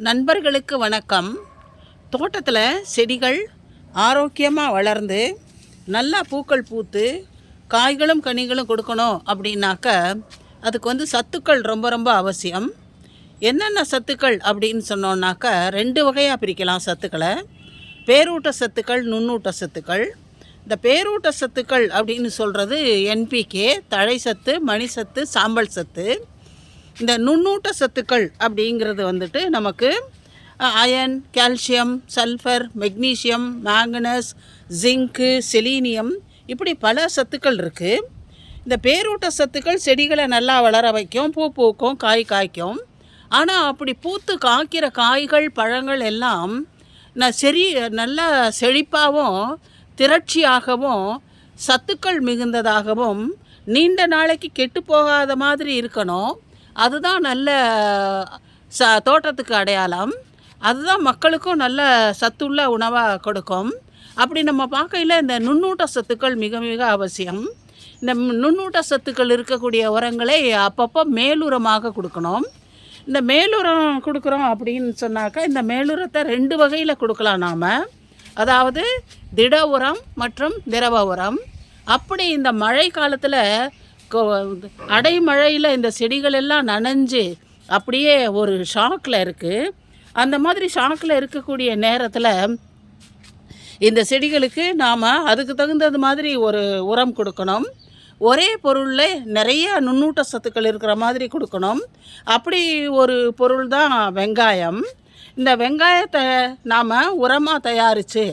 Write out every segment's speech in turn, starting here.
நண்பர்களுக்கு வணக்கம். தோட்டத்தில் செடிகள் ஆரோக்கியமாக வளர்ந்து நல்லா பூக்கள் பூத்து காய்களும் கனிகளும் கொடுக்கணும் அப்படின்னாக்க அதுக்கு வந்து சத்துக்கள் ரொம்ப ரொம்ப அவசியம். என்னென்ன சத்துக்கள் அப்படின்னு சொன்னோன்னாக்க ரெண்டு வகையாக பிரிக்கலாம் சத்துக்களை. பேரூட்ட சத்துக்கள் நுண்ணூட்ட சத்துக்கள். இந்த பேரூட்ட சத்துக்கள் அப்படின்னு சொல்கிறது என்பிகே தழை சத்து மணி சத்து சாம்பல் சத்து. இந்த நுண்ணூட்ட சத்துக்கள் அப்படிங்கிறது வந்துட்டு நமக்கு iron calcium sulphur magnesium manganese zinc selenium இப்படி பல சத்துக்கள் இருக்குது இந்த பேரூட்ட சத்துக்கள் செடிகளை நல்லா வளர வைக்கும் பூ பூக்கும் காய் காய்க்கும். ஆனால் அப்படி பூத்து காய்க்கிற காய்கள் பழங்கள் எல்லாம் ந செரி நல்லா செழிப்பாகவும் திரட்சியாகவும் சத்துக்கள் மிகுந்ததாகவும் நீண்ட நாளைக்கு கெட்டு போகாத மாதிரி இருக்கணும். அதுதான் நல்ல ச தோட்டத்துக்கு அடையாளம். அதுதான் மக்களுக்கும் நல்ல சத்துள்ள உணவாக கொடுக்கும். அப்படி நம்ம பார்க்கையில் இந்த நுண்ணூட்ட சத்துக்கள் மிக மிக அவசியம். இந்த நுண்ணூட்ட சத்துக்கள் இருக்கக்கூடிய உரங்களை அப்பப்போ மேலுரமாக கொடுக்கணும். இந்த மேலுரம் கொடுக்குறோம் அப்படின்னு சொன்னாக்கா இந்த மேலுரத்தை ரெண்டு வகையில் கொடுக்கலாம் நாம். அதாவது திட உரம் மற்றும் திரவ உரம். அப்படி இந்த மழை காலத்தில் அடைமழையில் இந்த செடிகள் எல்லாம் நனைஞ்சு அப்படியே ஒரு ஷாக்கில் இருக்குது அந்த மாதிரி ஷாக்கில் இருக்கக்கூடிய நேரத்தில் இந்த செடிகளுக்கு நாம் அதுக்கு தகுந்தது மாதிரி ஒரு உரம் கொடுக்கணும். ஒரே பொருளில் நிறைய நுண்ணூட்ட சத்துக்கள் இருக்கிற மாதிரி கொடுக்கணும். அப்படி ஒரு பொருள் தான் வெங்காயம். இந்த வெங்காயத்தை நாம் உரமாக தயாரித்து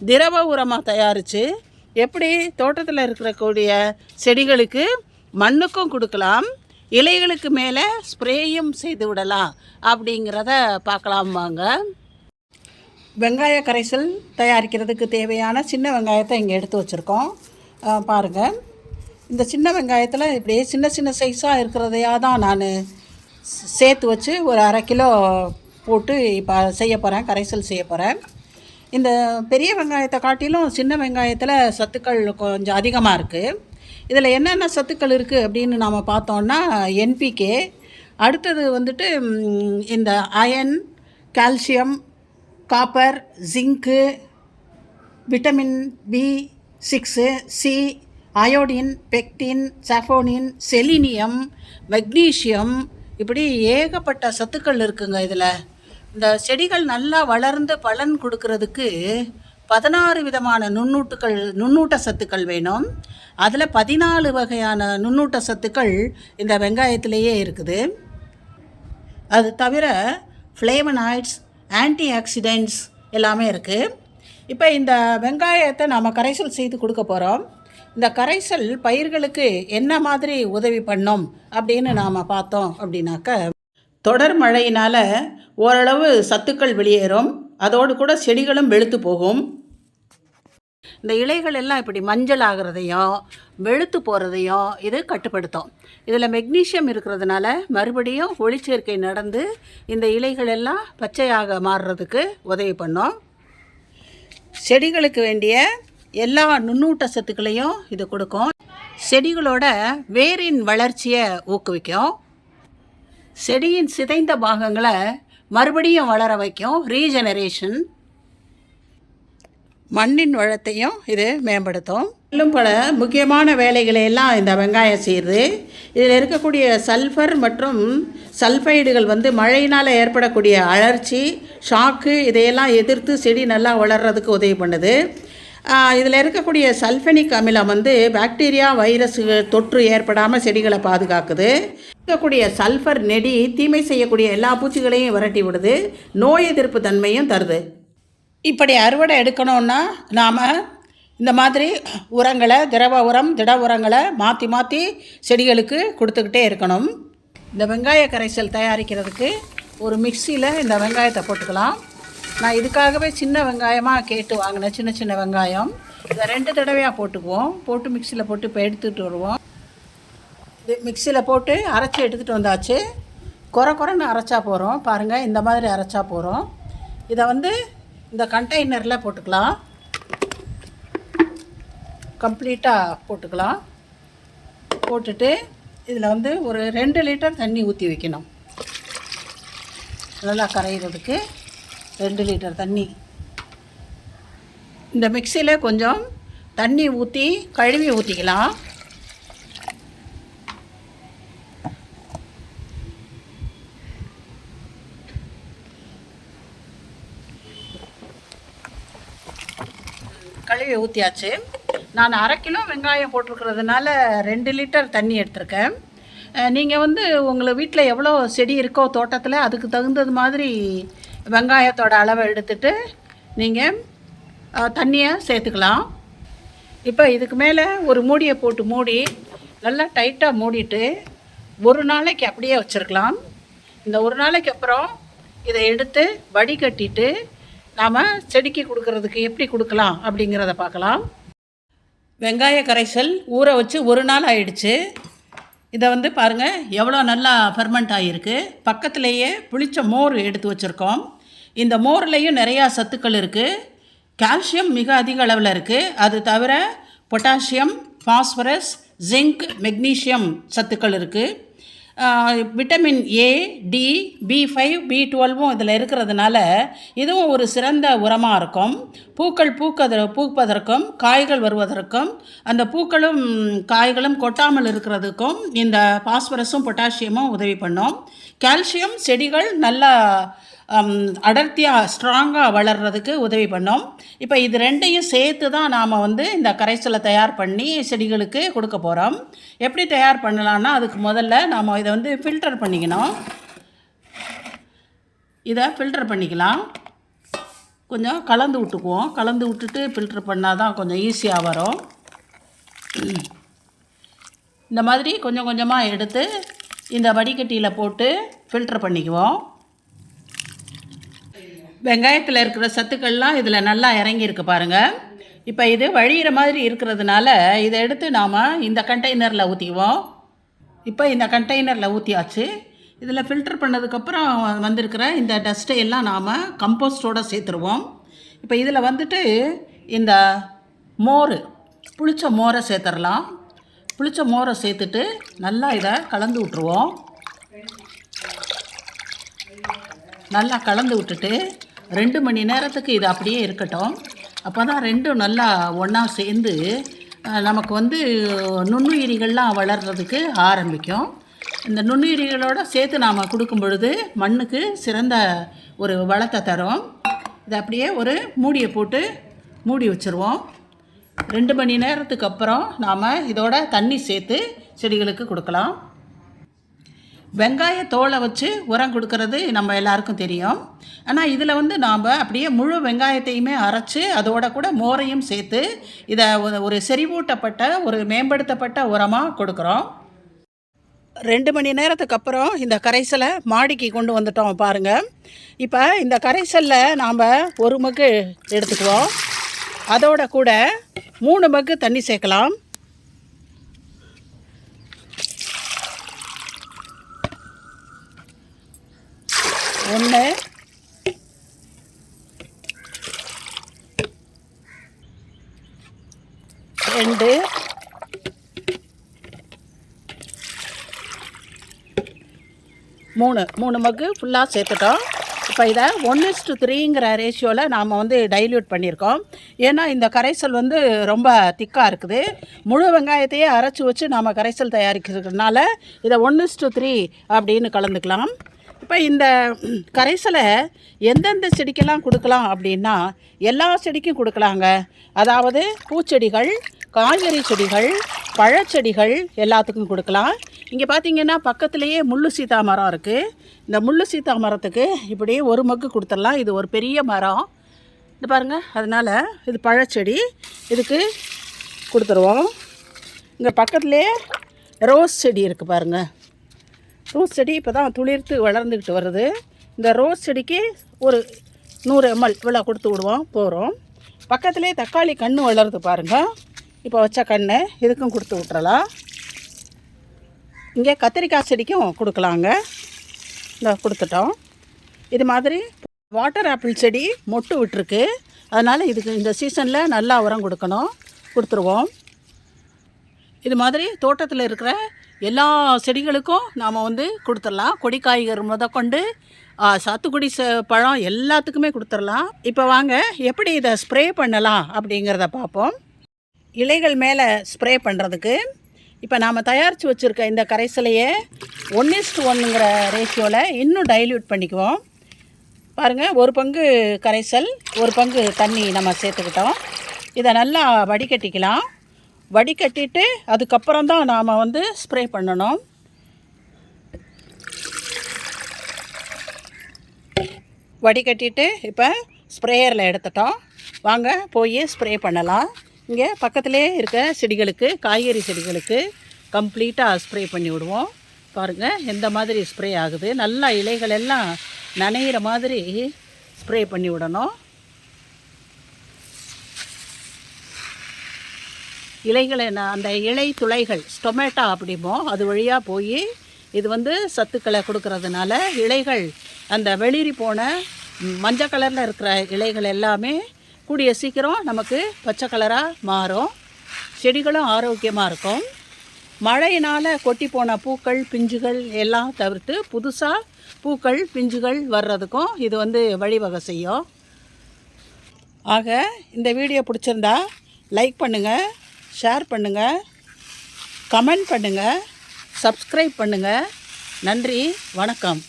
திரவ உரமாக தயாரித்து எப்படி தோட்டத்தில் இருக்கக்கூடிய செடிகளுக்கு மண்ணுக்கும் கொடுக்கலாம் இலைகளுக்கு மேலே ஸ்ப்ரேயும் செய்து விடலாம் அப்படிங்கிறத பார்க்கலாம் வாங்க. வெங்காய கரைசல் தயாரிக்கிறதுக்கு தேவையான சின்ன வெங்காயத்தை இங்கே எடுத்து வச்சுருக்கோம். பாருங்கள் இந்த சின்ன வெங்காயத்தில் இப்படியே சின்ன சின்ன சைஸாக இருக்கிறதையாக தான் நான் சேர்த்து வச்சு ஒரு அரை கிலோ போட்டு இப்போ செய்ய போகிறேன் கரைசல் செய்ய போகிறேன் இந்த பெரிய வெங்காயத்தை காட்டிலும் சின்ன வெங்காயத்தில் சத்துக்கள் கொஞ்சம் அதிகமாக இருக்குது இதில் என்னென்ன சத்துக்கள் இருக்குது அப்படின்னு நாம் பார்த்தோன்னா என்பிகே அடுத்தது வந்துட்டு இந்த iron calcium copper zinc vitamin B six C iodine pectin saponin selenium magnesium இப்படி ஏகப்பட்ட சத்துக்கள் இருக்குங்க இதில். இந்த செடிகள் நல்லா வளர்ந்து பலன் கொடுக்கறதுக்கு பதினாறு விதமான நுண்ணூட்டுகள் நுண்ணூட்ட சத்துக்கள் வேணும். அதில் பதினாலு வகையான நுண்ணூட்ட சத்துக்கள் இந்த வெங்காயத்திலேயே இருக்குது. அது தவிர ஃப்ளேவனாய்ட்ஸ் ஆன்டி ஆக்சிடென்ட்ஸ் எல்லாமே இருக்குது இப்போ இந்த வெங்காயத்தை நாம் கரைசல் செய்து கொடுக்க போகிறோம் இந்த கரைசல் பயிர்களுக்கு என்ன மாதிரி உதவி பண்ணும் அப்படின்னு நாம் பார்த்தோம் அப்படின்னாக்க தொடர் மழையினால் ஓரளவு சத்துக்கள் வெளியேறும். அதோடு கூட செடிகளும் வெளுத்து போகும். இந்த இலைகள் எல்லாம் இப்படி மஞ்சள் ஆகிறதையும் வெளுத்து போகிறதையும் இது கட்டுப்படுத்தும். இதில் மெக்னீஷியம் இருக்கிறதுனால மறுபடியும் ஒளிச்சேர்க்கை நடந்து இந்த இலைகள் எல்லாம் பச்சையாக மாறுறதுக்கு உதவி பண்ணும். செடிகளுக்கு வேண்டிய எல்லா நுண்ணூட்ட சத்துக்களையும் இது கொடுக்கும். செடிகளோட வேரின் வளர்ச்சியை ஊக்குவிக்கும். செடியின் சிதைந்த பாகங்களை மறுபடியும் வளர வைக்கும். ரீஜெனரேஷன் மண்ணின் வளத்தையும் இது மேம்படுத்தும். மேலும் பல முக்கியமான வேலைகளை எல்லாம் இந்த வெங்காயம் செய்யுது. இதில் இருக்கக்கூடிய சல்ஃபர் மற்றும் சல்ஃபைடுகள் வந்து மழையினால் ஏற்படக்கூடிய அழற்சி ஷாக்கு இதையெல்லாம் எதிர்த்து செடி நல்லா வளர்கிறதுக்கு உதவி பண்ணுது. இதில் இருக்கக்கூடிய சல்ஃபெனிக் அமிலம் வந்து பாக்டீரியா வைரஸ் தொற்று ஏற்படாமல் செடிகளை பாதுகாக்குது. இருக்கக்கூடிய சல்ஃபர் நெடி தீமை செய்யக்கூடிய எல்லா பூச்சிகளையும் விரட்டி விடுது. நோய் எதிர்ப்பு தன்மையும் தருது. இப்படி அறுவடை எடுக்கணும்னா நாம் இந்த மாதிரி உரங்களை திரவ உரம் திட உரங்களை மாற்றி மாற்றி செடிகளுக்கு கொடுத்துக்கிட்டே இருக்கணும். இந்த வெங்காய கரைசல் தயாரிக்கிறதுக்கு ஒரு மிக்சியில் இந்த வெங்காயத்தை போட்டுக்கலாம். நான் இதுக்காகவே சின்ன வெங்காயமாக கேட்டு வாங்கினேன் சின்ன சின்ன வெங்காயம். இதை ரெண்டு தடவையாக போட்டுக்குவோம். போட்டு மிக்சியில் போட்டு இப்போ எடுத்துகிட்டு வருவோம். இது மிக்சியில் போட்டு அரைச்சி எடுத்துகிட்டு வந்தாச்சு. குறை குறைன்னு அரைச்சா போகிறோம் பாருங்கள் இந்த மாதிரி அரைச்சா போகிறோம் இதை வந்து இந்த கண்டெய்னரில் போட்டுக்கலாம். கம்ப்ளீட்டாக போட்டுக்கலாம். போட்டுட்டு இதில் வந்து ஒரு ரெண்டு லிட்டர் தண்ணி ஊற்றி வைக்கணும். நல்லா கரையிறதுக்கு ரெண்டு லிட்டர் தண்ணி. இந்த மிக்சியில் கொஞ்சம் தண்ணி ஊற்றி கழுவி ஊற்றிக்கலாம் கழுவி ஊற்றியாச்சு நான் அரை கிலோ வெங்காயம் போட்டிருக்கிறதுனால ரெண்டு லிட்டர் தண்ணி எடுத்திருக்கேன். நீங்கள் வந்து உங்களை வீட்டில் எவ்வளோ செடி இருக்கோ தோட்டத்தில் அதுக்கு தகுந்தது மாதிரி வெங்காயத்தோட அளவை எடுத்துட்டு நீங்கள் தண்ணியை சேர்த்துக்கலாம். இப்போ இதுக்கு மேலே ஒரு மூடியை போட்டு மூடி நல்லா டைட்டாக மூடிட்டு ஒரு நாளைக்கு அப்படியே வச்சுருக்கலாம். இந்த ஒரு நாளைக்கு அப்புறம் இதை எடுத்து வடிகட்டிட்டு நாம் செடிக்கு கொடுக்கறதுக்கு எப்படி கொடுக்கலாம் அப்படிங்கிறத பார்க்கலாம். வெங்காய கரைசல் ஊற வச்சு ஒரு நாள் ஆயிடுச்சு. இதை வந்து பாருங்கள் எவ்வளோ நல்லா ஃபெர்மெண்ட் ஆகிருக்கு பக்கத்துலேயே புளிச்ச மோர் எடுத்து வச்சுருக்கோம். இந்த மோர்லேயும் நிறையா சத்துக்கள் இருக்குது கால்சியம் மிக அதிக அளவில் இருக்குது அது தவிர பொட்டாசியம் ஃபாஸ்பரஸ் ஜிங்க் மெக்னீஷியம் சத்துக்கள் இருக்குது vitamin A D B five B டுவெல்வும் இதில் இருக்கிறதுனால இதுவும் ஒரு சிறந்த உரமாக இருக்கும். பூக்கள் பூக்கத பூப்பதற்கும் காய்கள் வருவதற்கும் அந்த பூக்களும் காய்களும் கொட்டாமல் இருக்கிறதுக்கும் இந்த பாஸ்பரஸும் பொட்டாசியமும் உதவி பண்ணும். கால்சியம் செடிகள் நல்லா அடர்த்தியாக ஸ்ட்ராங்காக வளர்கிறதுக்கு உதவி பண்ணும். இப்போ இது ரெண்டையும் சேர்த்து தான் நாம் வந்து இந்த கரைசலை தயார் பண்ணி செடிகளுக்கு கொடுக்க போகிறோம் எப்படி தயார் பண்ணலான்னா அதுக்கு முதல்ல நாம் இதை வந்து ஃபில்டர் பண்ணிக்கணும். இதை ஃபில்டர் பண்ணிக்கலாம். கொஞ்சம் கலந்து விட்டுக்குவோம். கலந்து விட்டுட்டு ஃபில்டர் பண்ணால் தான் கொஞ்சம் ஈஸியாக வரும். இந்த மாதிரி கொஞ்சம் கொஞ்சமாக எடுத்து இந்த வடிகட்டியில் போட்டு ஃபில்டர் பண்ணிக்குவோம். வெங்காயத்தில் இருக்கிற சத்துக்கள்லாம் இதில் நல்லா இறங்கியிருக்கு பாருங்கள் இப்போ இது வழியிற மாதிரி இருக்கிறதுனால இதை எடுத்து நாம் இந்த கண்டெய்னரில் ஊற்றிக்குவோம் இப்போ இந்த கண்டெய்னரில் ஊற்றியாச்சு இதில் ஃபில்டர் பண்ணதுக்கப்புறம் வந்திருக்கிற இந்த டஸ்ட்டை எல்லாம் நாம் கம்போஸ்டோடு சேர்த்துருவோம். இப்போ இதில் வந்துட்டு இந்த மோர் புளிச்ச மோரை சேர்த்துடலாம். புளிச்ச மோரை சேர்த்துட்டு நல்லா இதை கலந்து விட்ருவோம் நல்லா கலந்து விட்டுட்டு ரெண்டு மணி நேரத்துக்கு இது அப்படியே இருக்கட்டும். அப்போ தான் ரெண்டும் நல்லா ஒன்றா சேர்ந்து நமக்கு வந்து நுண்ணுயிரிகள்லாம் வளர்கிறதுக்கு ஆரம்பிக்கும். இந்த நுண்ணுயிரிகளோட சேர்த்து நாம் கொடுக்கும் பொழுது மண்ணுக்கு சிறந்த ஒரு வளத்தை தரும். இதை அப்படியே ஒரு மூடியை போட்டு மூடி வச்சுருவோம். ரெண்டு மணி நேரத்துக்கு அப்புறம் நாம் இதோட தண்ணி சேர்த்து செடிகளுக்கு கொடுக்கலாம். வெங்காய தோலை வச்சு உரம் கொடுக்கறது நம்ம எல்லாருக்கும் தெரியும். ஆனால் இதில் வந்து நாம் அப்படியே முழு வெங்காயத்தையுமே அரைச்சி அதோட கூட மோரையும் சேர்த்து இதை ஒரு- ஒரு செறிவூட்டப்பட்ட ஒரு மேம்படுத்தப்பட்ட உரமாக கொடுக்குறோம். ரெண்டு மணி நேரத்துக்கு அப்புறம் இந்த கரைசலை மாடிக்கு கொண்டு வந்துட்டோம் பாருங்கள் இப்போ இந்த கரைசலில் நாம் ஒரு மக்கு எடுத்துக்குவோம். அதோட கூட மூணு மக்கு தண்ணி சேர்க்கலாம். ஒன்று ரெண்டு. மூணு. மூணு மக்கு ஃபுல்லாக சேர்த்துட்டோம். இப்போ இதை ஒன் இஸ்டு த்ரீங்கிற ரேஷியோவில் நாம் வந்து டைல்யூட் பண்ணியிருக்கோம். ஏன்னா இந்த கரைசல் வந்து ரொம்ப திக்காக இருக்குது. முழு வெங்காயத்தையே அரைச்சி வச்சு நாம் கரைசல் தயாரிக்கிறதுனால இதை ஒன் இஸ்டு த்ரீ அப்படின்னு கலந்துக்கலாம். இப்போ இந்த கரைசலை எந்தெந்த செடிக்கெல்லாம் கொடுக்கலாம் அப்படின்னா எல்லா செடிக்கும் கொடுக்கலாங்க. அதாவது பூச்செடிகள் காய்கறி செடிகள் பழச்செடிகள் எல்லாத்துக்கும் கொடுக்கலாம். இங்கே பார்த்தீங்கன்னா பக்கத்துலேயே முள்ளு சீதா மரம் இருக்குது இந்த முள்ளு சீதா மரத்துக்கு இப்படியே ஒரு மக்கு கொடுத்துடலாம். இது ஒரு பெரிய மரம். இது பாருங்கள் அதனால் இது பழச்செடி. இதுக்கு கொடுத்துருவோம். இங்கே பக்கத்துலேயே ரோஸ் செடி இருக்குது பாருங்கள் ரோஸ் செடி இப்போ தான் துளிர்த்து வளர்ந்துக்கிட்டு வருது. இந்த ரோஸ் செடிக்கு ஒரு நூறு எம்எல் இவ்வளோ கொடுத்து விடுவோம் போகிறோம் பக்கத்துலேயே தக்காளி கன்று வளருது பாருங்கள் இப்போ வச்ச கன்று இதுக்கும் கொடுத்து விட்றலாம் இங்கே கத்திரிக்காய் செடிக்கும் கொடுக்கலாங்க. இந்த கொடுத்துட்டோம். இது மாதிரி வாட்டர் ஆப்பிள் செடி மொட்டு விட்டுருக்கு. அதனால் இதுக்கு இந்த சீசனில் நல்லா உரம் கொடுக்கணும். கொடுத்துருவோம். இது மாதிரி தோட்டத்தில் இருக்கிற எல்லா செடிகளுக்கும் நாம் வந்து கொடுத்துடலாம். கொடி காய்கறி முதற்கொண்டு சாத்துக்குடி ச பழம் எல்லாத்துக்குமே கொடுத்துடலாம். இப்போ வாங்க எப்படி இதை ஸ்ப்ரே பண்ணலாம் அப்படிங்கிறத பார்ப்போம். இலைகள் மேலே ஸ்ப்ரே பண்ணுறதுக்கு இப்போ நாம் தயாரித்து வச்சுருக்க இந்த கரைசலையே ஒன் இஸ்ட் ஒன்றுங்கிற ரேஷியோவில் இன்னும் டைல்யூட் பண்ணிக்குவோம். பாருங்கள் ஒரு பங்கு கரைசல் ஒரு பங்கு தண்ணி நம்ம சேர்த்துக்கிட்டோம். இதை நல்லா வடிகட்டிக்கலாம். வடிகட்டிட்டு அதுக்கப்புறம் தான் நாம் வந்து ஸ்ப்ரே பண்ணணும். வடிகட்டிட்டு இப்போ ஸ்ப்ரேயரில் எடுத்துட்டோம். வாங்க போய் ஸ்ப்ரே பண்ணலாம். இங்கே பக்கத்திலே இருக்க செடிகளுக்கு காய்கறி செடிகளுக்கு கம்ப்ளீட்டாக ஸ்ப்ரே பண்ணி விடுவோம். பாருங்கள் எந்த மாதிரி ஸ்ப்ரே ஆகுது. நல்லா இலைகள் எல்லாம் நனையிற மாதிரி ஸ்ப்ரே பண்ணி விடணும். இலைகளை நான் அந்த இலை துளைகள் ஸ்டொமேட்டா அப்படிமோ அது வழியாக போய் இது வந்து சத்துக்களை கொடுக்கறதுனால இலைகள் அந்த வெளிரி போன மஞ்சள் கலரில் இருக்கிற இலைகள் எல்லாமே கூடிய சீக்கிரம் நமக்கு பச்சை கலராக மாறும். செடிகளும் ஆரோக்கியமாக இருக்கும். மழையினால் கொட்டி போன பூக்கள் பிஞ்சுகள் எல்லாம் தவிர்த்து புதுசாக பூக்கள் பிஞ்சுகள் வர்றதுக்கும் இது வந்து வழிவகை செய்யும். ஆக இந்த வீடியோ பிடிச்சிருந்தா லைக் பண்ணுங்கள் ஷேர் பண்ணுங்கள் கமெண்ட் பண்ணுங்கள் சப்ஸ்கிரைப் பண்ணுங்கள் நன்றி. வணக்கம்.